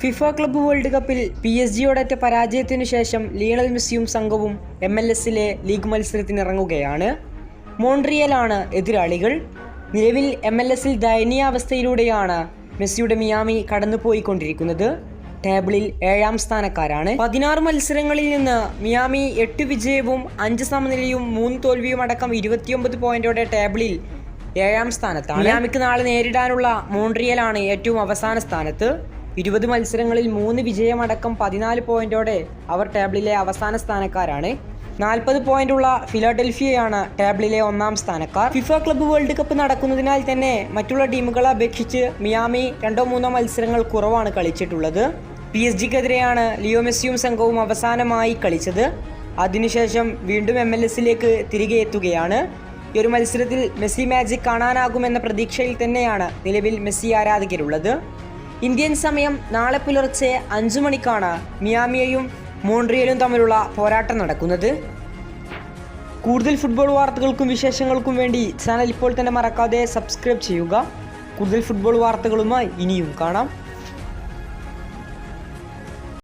FIFA club world കപ്പിൽ P S ജിയോടൊറ്റ പരാജയത്തിനു ശേഷം ലിയണൽ മെസ്സിയും സംഘവും എം എൽ എസിലെ ലീഗ് മത്സരത്തിനിറങ്ങുകയാണ്. മോൺട്രിയലാണ് എതിരാളികൾ. നിലവിൽ എം എൽ എസിൽ ദയനീയാവസ്ഥയിലൂടെയാണ് മെസ്സിയുടെ മിയാമി കടന്നുപോയിക്കൊണ്ടിരിക്കുന്നത്. ടേബിളിൽ ഏഴാം സ്ഥാനക്കാരാണ്. പതിനാറ് മത്സരങ്ങളിൽ നിന്ന് മിയാമി എട്ട് വിജയവും അഞ്ച് സമനിലയും മൂന്ന് തോൽവിയും അടക്കം ഇരുപത്തിയൊമ്പത് പോയിന്റോടെ ടേബിളിൽ ഏഴാം സ്ഥാനത്താണ്. മിയാമിക്ക് നാളെ നേരിടാനുള്ള മോൺട്രിയലാണ് ഏറ്റവും അവസാന സ്ഥാനത്ത്. ഇരുപത് മത്സരങ്ങളിൽ മൂന്ന് വിജയമടക്കം പതിനാല് പോയിന്റോടെ അവർ ടേബിളിലെ അവസാന സ്ഥാനക്കാരാണ്. നാൽപ്പത് പോയിന്റുള്ള ഫിലാഡൽഫിയയാണ് ടേബിളിലെ ഒന്നാം സ്ഥാനക്കാർ. ഫിഫ ക്ലബ്ബ് വേൾഡ് കപ്പ് നടക്കുന്നതിനാൽ തന്നെ മറ്റുള്ള ടീമുകളെ അപേക്ഷിച്ച് മിയാമി രണ്ടോ മൂന്നോ മത്സരങ്ങൾ കുറവാണ് കളിച്ചിട്ടുള്ളത്. പി എസ് ജിക്കെതിരെയാണ് ലിയോ മെസ്സിയും സംഘവും അവസാനമായി കളിച്ചത്. അതിനുശേഷം വീണ്ടും എം എൽ എസിലേക്ക് തിരികെ എത്തുകയാണ്. ഈ ഒരു മത്സരത്തിൽ മെസ്സി മാജിക് കാണാനാകുമെന്ന പ്രതീക്ഷയിൽ തന്നെയാണ് നിലവിൽ മെസ്സി ആരാധകരുള്ളത്. ഇന്ത്യൻ സമയം നാളെ പുലർച്ചെ അഞ്ചു മണിക്കാണ് മിയാമിയയും മോൺട്രിയലും തമ്മിലുള്ള പോരാട്ടം നടക്കുന്നത്. കൂടുതൽ ഫുട്ബോൾ വാർത്തകൾക്കും വിശേഷങ്ങൾക്കും വേണ്ടി ചാനൽ ഇപ്പോൾ തന്നെ മറക്കാതെ സബ്സ്ക്രൈബ് ചെയ്യുക. കൂടുതൽ ഫുട്ബോൾ വാർത്തകളുമായി ഇനിയും കാണാം.